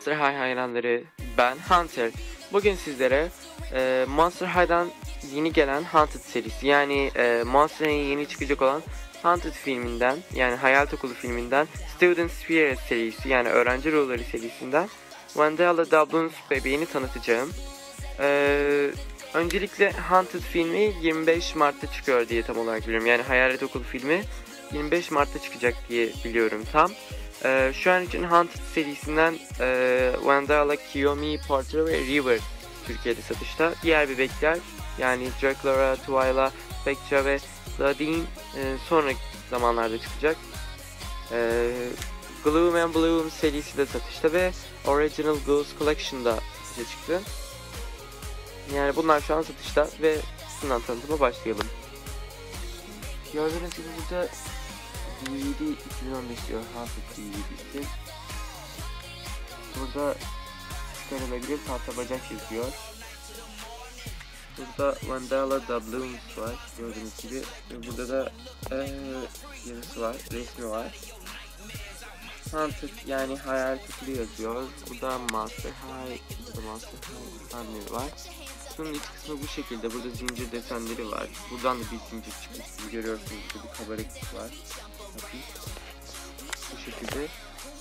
Monster High hayranları ben Hunter. Bugün sizlere e, Monster High'dan yeni gelen Haunted serisi yani e, Monster High'in yeni çıkacak olan Haunted filminden yani Hayal Okulu filminden Student Spirit serisi yani Öğrenci Ruhları serisinden Wendella Dublins bebeğini tanıtacağım. E, öncelikle Haunted filmi 25 Mart'ta çıkıyor diye tam olarak biliyorum. Yani Hayalet Okulu filmi 25 Mart'ta çıkacak diye biliyorum tam. Ee, şu an için Haunted serisinden e, Wendella, Kiyomi, Porter ve River Türkiye'de satışta. Diğer bebekler yani Dracula, Twyla, Spectra ve Claudine e, sonraki zamanlarda çıkacak. E, Gloom and Bloom serisi de satışta ve Original Ghost Collection'da satışa çıktı. Yani bunlar şu an satışta ve bundan tanıtıma başlayalım. Gördüğünüz gibi burada DVD 2015 diyor Haunted DVD'si. Burada çıkarılabilir tahta bacak yazıyor. Burada Mandela Doubloons var gördüğünüz gibi. Ve burada da ee, yazısı var, resmi var. Haunted yani hayal kutlu yazıyor. Burada Master High, burada Master High hamleri var. Kutunun iç kısmı bu şekilde. Burada zincir desenleri var. Buradan da bir zincir çıkmış gibi görüyorsunuz. Burada bir kabarık var. Bu şekilde.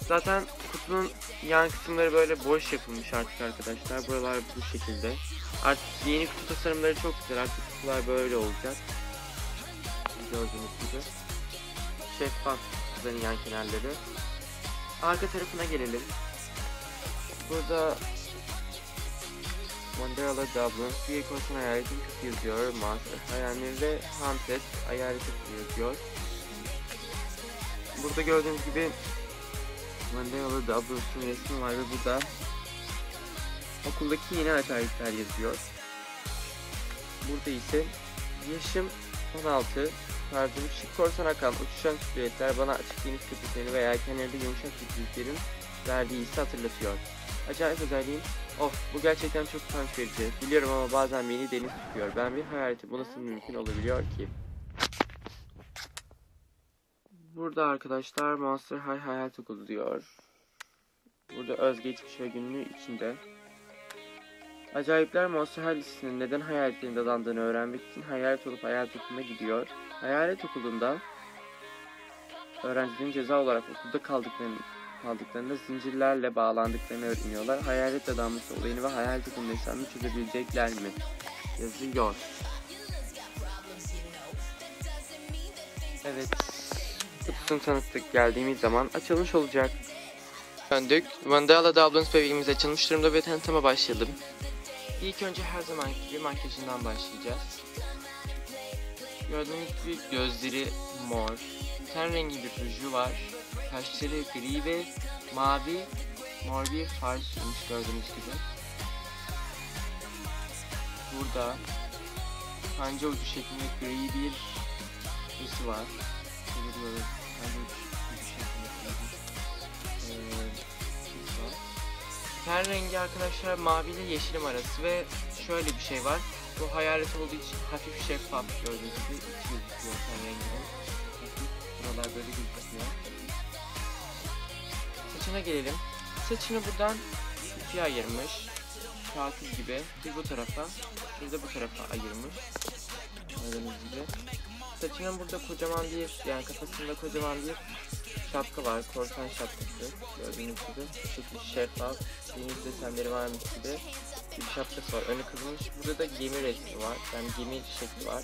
Zaten kutunun yan kısımları böyle boş yapılmış artık arkadaşlar. Buralar bu şekilde. Artık yeni kutu tasarımları çok güzel. Artık kutular böyle olacak. Gördüğünüz gibi. Şeffaf kutuların yan kenarları. Arka tarafına gelelim. Burada Mandela Dublin, korsan hayaletin kızı yazıyor. Master hayalleri ve hayaleti kızı yazıyor. Burada gördüğünüz gibi Mandela Dublin'ın resmi var ve burada okuldaki yeni acayipler yazıyor. Burada ise yaşım 16, tarzım şık korsan akan uçuşan kütliyetler bana açık deniz köpükleri veya kenarda yumuşak kütlüklerin verdiği hissi hatırlatıyor. Acayip özelliğim, of bu gerçekten çok utanç verici. Biliyorum ama bazen beni deniz tutuyor. Ben bir hayaletim, bu nasıl mümkün olabiliyor ki? Burada arkadaşlar Monster High Hayal Okulu diyor. Burada özgeçmiş ve günlüğü içinde. Acayipler Monster High listesinin neden hayaletlerin dadandığını öğrenmek için hayalet olup hayalet okuluna gidiyor. Hayalet okulunda öğrencilerin ceza olarak okulda kaldıklarını kaldıklarında zincirlerle bağlandıklarını öğreniyorlar. Hayalet dadanması olayını ve hayalet okulunun hesabını çözebilecekler mi? Yazıyor. Evet. Kutusunu tanıttık geldiğimiz zaman açılmış olacak. Döndük. Mandela Dublins bebeğimiz açılmış durumda ve tanıtıma başlayalım. İlk önce her zaman gibi makyajından başlayacağız. Gördüğünüz gibi gözleri mor, ten rengi bir ruju var, kaşları gri ve mavi mor bir far sürmüş gördüğünüz gibi. Burada panca ucu şeklinde gri bir üstü var. Burada ee. Ten rengi arkadaşlar mavi ile yeşilim arası ve şöyle bir şey var. Bu hayalet olduğu için hafif şeffaf gördüğünüz gibi içi gözüküyor ten. Hafif buralar böyle gözüküyor. Saçına gelelim. Saçını buradan ikiye ayırmış. Katil gibi. Bir bu tarafa, bir de bu tarafa ayırmış. Gördüğünüz gibi. Saçının burada kocaman bir, yani kafasında kocaman bir şapka var. Korsan şapkası. Gördüğünüz gibi. Bu şekilde şeffaf. Deniz desenleri varmış gibi bir şapkası var. Önü kızılmış. Burada da gemi resmi var. Yani gemi şekli var.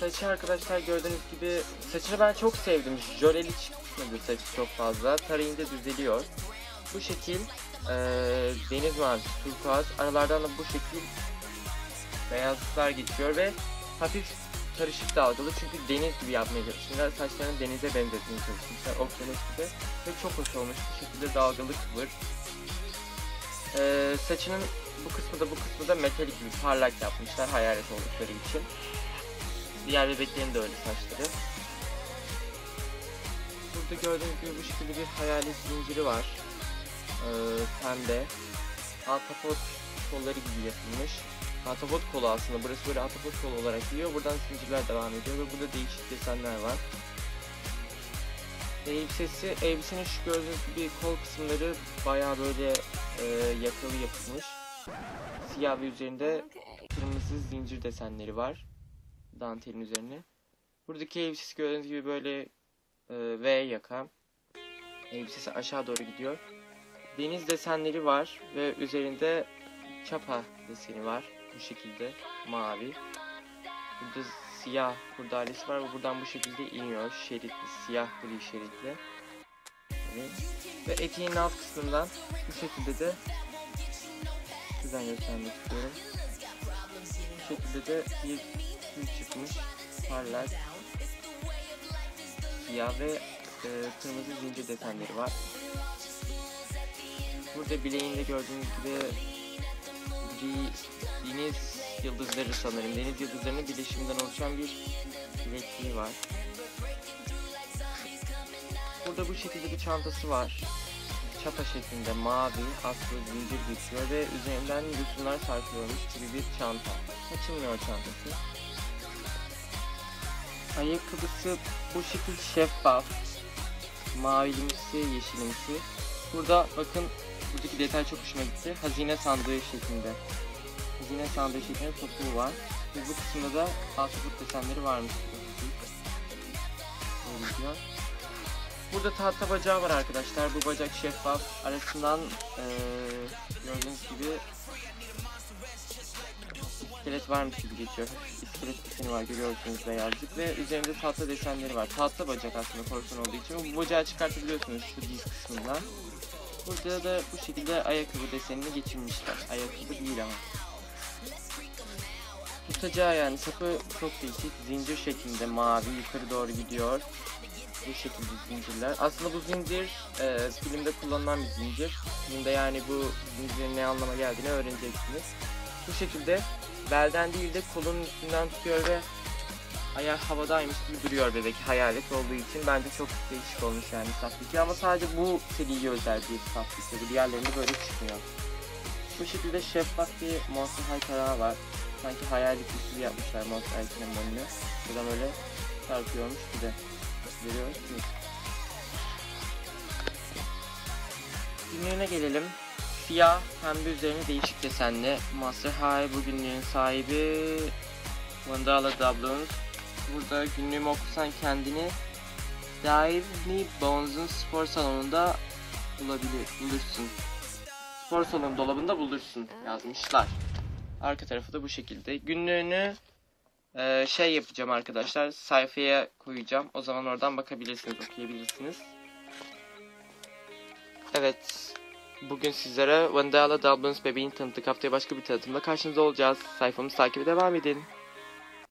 Saçı arkadaşlar gördüğünüz gibi saçını ben çok sevdim. Jöleli çıkmadı saçı çok fazla. Tarayınca düzeliyor. Bu şekil e, deniz mavisi, turkuaz. Aralardan da bu şekil beyazlıklar geçiyor ve hafif karışık dalgalı çünkü deniz gibi yapmaya çalışmışlar. Saçlarını denize benzetmeye çalışmışlar. Okyanus gibi. Ve çok hoş olmuş. Bu şekilde dalgalı kıvır. Ee, saçının bu kısmı da bu kısmı da metalik gibi parlak yapmışlar hayalet oldukları için. Diğer bebeklerin de öyle saçları. Burada gördüğünüz gibi bu şekilde bir hayalet zinciri var. Ee, pembe. Altapot kolları gibi yapılmış. Atapot kolu aslında. Burası böyle atapot kolu olarak geliyor. Buradan zincirler devam ediyor ve burada değişik desenler var. Elbisesi, elbisenin şu gördüğünüz gibi kol kısımları bayağı böyle e, yakalı yapılmış. Siyah ve üzerinde kırmızı zincir desenleri var. Dantelin üzerine. Buradaki elbisesi gördüğünüz gibi böyle e, V yaka. Elbisesi aşağı doğru gidiyor. Deniz desenleri var ve üzerinde çapa deseni var. Bu şekilde mavi. Burada siyah kurdalesi var ve buradan bu şekilde iniyor. Şeritli, siyah gri şeritli. Evet. Ve eteğin alt kısmından bu şekilde de şuradan göstermek istiyorum. Bu şekilde de bir tüy çıkmış. Parlak. Siyah ve e, kırmızı zincir desenleri var. Burada bileğinde gördüğünüz gibi deniz yıldızları sanırım. Deniz yıldızlarının birleşiminden oluşan bir bilekliği var. Burada bu şekilde bir çantası var. Çapa şeklinde mavi, aslı zincir geçiyor ve üzerinden yosunlar sarkıyormuş gibi bir çanta. Açılmıyor çantası. Ayakkabısı bu şekilde şeffaf. Mavilimsi, yeşilimsi. Burada bakın buradaki detay çok hoşuma gitti. Hazine sandığı şeklinde. Hazine sandığı şeklinde topuğu var. Ve bu kısımda da ahtapot desenleri varmış. Böyle. Burada tahta bacağı var arkadaşlar. Bu bacak şeffaf. Arasından eee gördüğünüz gibi iskelet varmış gibi geçiyor. İskelet deseni var görüyorsunuz beyazlık ve üzerinde tahta desenleri var. Tahta bacak aslında korsan olduğu için. Bu bacağı çıkartabiliyorsunuz şu diz kısmından. Burada da bu şekilde ayakkabı desenini geçirmişler. Ayakkabı değil ama. Tutacağı yani sapı çok değişik. Zincir şeklinde mavi yukarı doğru gidiyor. Bu şekilde zincirler. Aslında bu zincir e, filmde kullanılan bir zincir. Filmde yani bu zincirin ne anlama geldiğini öğreneceksiniz. Bu şekilde belden değil de kolunun üstünden tutuyor ve ayağı havadaymış gibi duruyor bebek hayalet olduğu için bence çok değişik olmuş yani saflık ama sadece bu seriye özel bir bu diğerlerinde böyle çıkmıyor. Bu şekilde şeffaf bir Monster High tarağı var. Sanki hayalet üstü yapmışlar Monster High sinemonunu. Buradan öyle çarpıyormuş bir de. Görüyoruz mu? Günlüğüne gelelim. Siyah, pembe üzerine değişik desenli. Monster High bugünlüğün sahibi Vandala Doubloons. Burada günlüğümü okusan kendini Divney Bones'un spor salonunda bulabilir, bulursun. Spor salonu dolabında bulursun yazmışlar. Arka tarafı da bu şekilde. Günlüğünü e, şey yapacağım arkadaşlar. Sayfaya koyacağım. O zaman oradan bakabilirsiniz, okuyabilirsiniz. Evet. Bugün sizlere Vandala Doublins bebeğini tanıttık. Haftaya başka bir tanıtımda karşınızda olacağız. Sayfamızı takibe devam edin.